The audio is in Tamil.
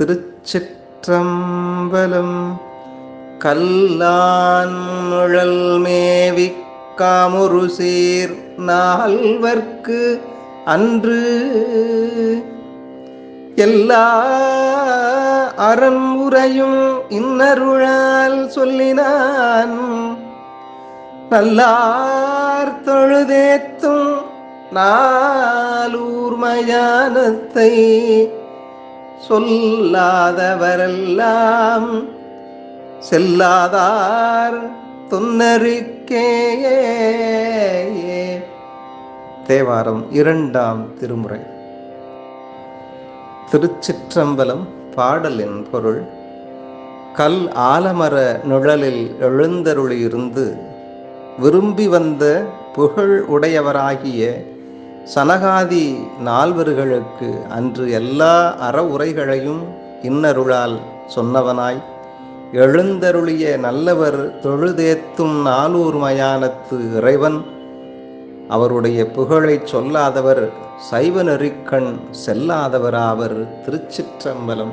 திருச்சிற்றம்பலம் கல்லான் முழல் மேவி காமுரு சீர் நால்வர்க்கு அன்று எல்லா அறம் உரையும் இன்னருளால் சொல்லினான். நல்லார் தொழுதேத்தும் நாலூர் மயானத்தை சொல்லாதவரெல்லாம் செல்லாதார் துன்னறிக்கேயே தேவாரம் இரண்டாம் திருமுறை. திருச்சிற்றம்பலம் பாடலின் பொருள் கல் ஆலமர நிழலில் எழுந்தருளியிருந்து விரும்பி வந்த புகழ் உடையவராகிய சனகாதி நால்வர்களுக்கு அன்று எல்லா அற உரைகளையும் இன்னருளால் சொன்னவனாய் எழுந்தருளிய நல்லவர் தொழுதேத்தும் நாலூர் மயானத்து இறைவன் அவருடைய புகழைச் சொல்லாதவர் சைவ நெறிக்கண் செல்லாதவராவர் திருச்சிற்றம்பலம்.